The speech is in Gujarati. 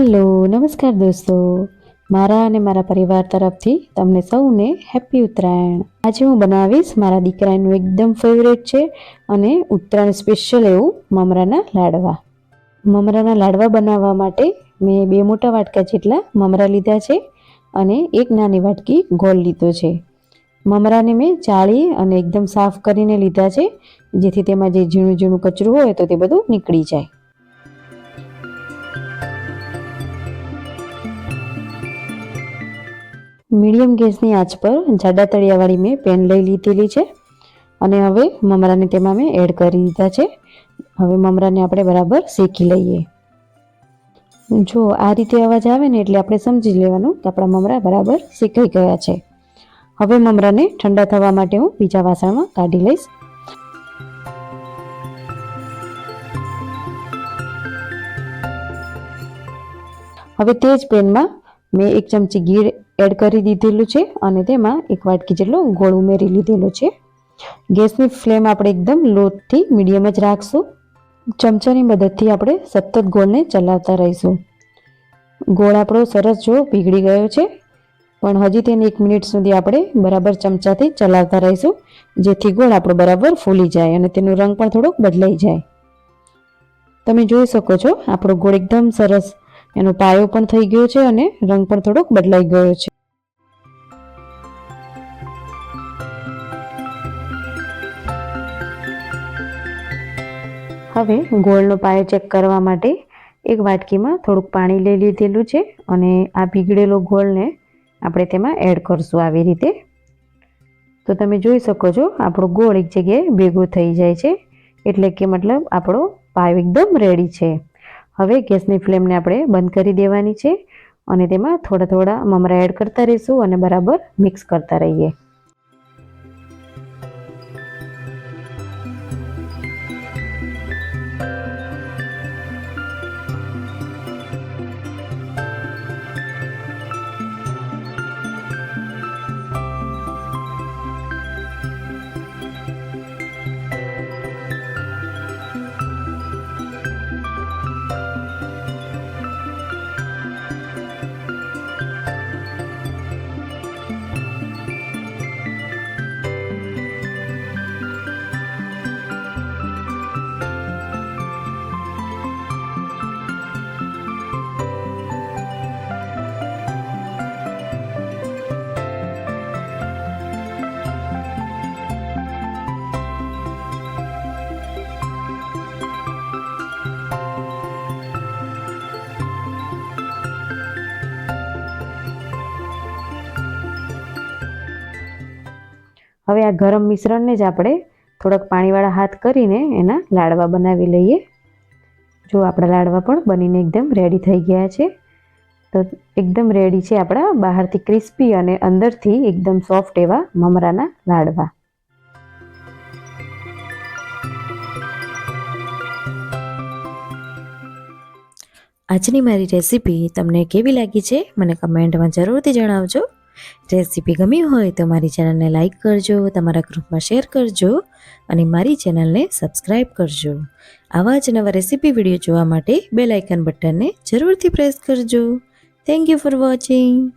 નમસ્કાર દોસ્તો. મારા અને મારા પરિવાર તરફથી તમને સૌને હેપી ઉત્તરાયણ. આજે હું બનાવીશ મારા દીકરાનું એકદમ ફેવરેટ છે અને ઉત્તરાયણ સ્પેશિયલ એવું મમરાના લાડવા. મમરાના લાડવા બનાવવા માટે મેં બે મોટા વાટકા જેટલા મમરા લીધા છે અને એક નાની વાટકી ગોળ લીધો છે. મમરાને મેં ચાળી અને એકદમ સાફ કરીને લીધા છે, જેથી તેમાં જે ઝીણું ઝીણું કચરું હોય તો તે બધું નીકળી જાય. મીડિયમ ગેસની આંચ પર જાડા તળિયાવાળી મેં પેન લઈ લીધેલી છે અને હવે મમરાને તેમાં મેં એડ કરી દીધા છે. હવે મમરાને આપણે બરાબર શેકી લઈએ. જો આ રીતે અવાજ આવે ને એટલે આપણે સમજી લેવાનું કે આપણા મમરા બરાબર શેકાઈ ગયા છે. હવે મમરાને ઠંડા થવા માટે હું બીજા વાસણમાં કાઢી લઈશ. હવે તે જ પેનમાં મેં એક ચમચી ઘી એડ કરી દીધેલું છે અને તેમાં એક વાટકી જેટલો ગોળ ઉમેરી લીધેલો છે. ગેસની ફ્લેમ આપણે એકદમ લોથી મીડિયમ જ રાખશું. ચમચાની મદદથી આપણે સતત ગોળને ચલાવતા રહીશું. ગોળ આપણો સરસ જો પીગળી ગયો છે. પણ હજી તેને એક મિનિટ સુધી આપણે બરાબર ચમચાથી ચલાવતા રહીશું, જેથી ગોળ આપણો બરાબર ફૂલી જાય અને તેનો રંગ પણ થોડોક બદલાઈ જાય. તમે જોઈ શકો છો, આપણો ગોળ એકદમ સરસ. એનો પાયો પણ થઈ ગયો છે અને રંગ પણ થોડોક બદલાઈ ગયો છે. હવે ગોળનો પાયો ચેક કરવા માટે એક વાટકીમાં થોડુંક પાણી લઈ લીધેલું છે અને આ પીગળેલો ગોળને આપણે તેમાં એડ કરશું આવી રીતે. તો તમે જોઈ શકો છો, આપણો ગોળ એક જગ્યાએ ભેગો થઈ જાય છે, એટલે કે મતલબ આપણો પાયો એકદમ રેડી છે. હવે ગેસની ફ્લેમને આપણે બંધ કરી દેવાની છે અને તેમાં થોડા થોડા મમરા એડ કરતા રહીશું અને બરાબર મિક્સ કરતા રહીએ. હવે આ ગરમ મિશ્રણને જ આપણે થોડાક પાણીવાળા હાથ કરીને એના લાડવા બનાવી લઈએ. જો આપણા લાડવા પણ બનીને એકદમ રેડી થઈ ગયા છે, તો એકદમ રેડી છે આપણા બહારથી ક્રિસ્પી અને અંદરથી એકદમ સોફ્ટ એવા મમરાના લાડવા. આજની મારી રેસીપી તમને કેવી લાગી છે, મને કમેન્ટમાં જરૂરથી જણાવજો. રેસીપી ગમી હોય તો મારી ચેનલને લાઇક કરજો, તમારા ગ્રુપમાં શેર કરજો અને મારી ચેનલને સબસ્ક્રાઈબ કરજો. આવા જ નવા રેસીપી વીડિયો જોવા માટે બેલ આઇકન બટનને જરૂરથી પ્રેસ કરજો. Thank you for watching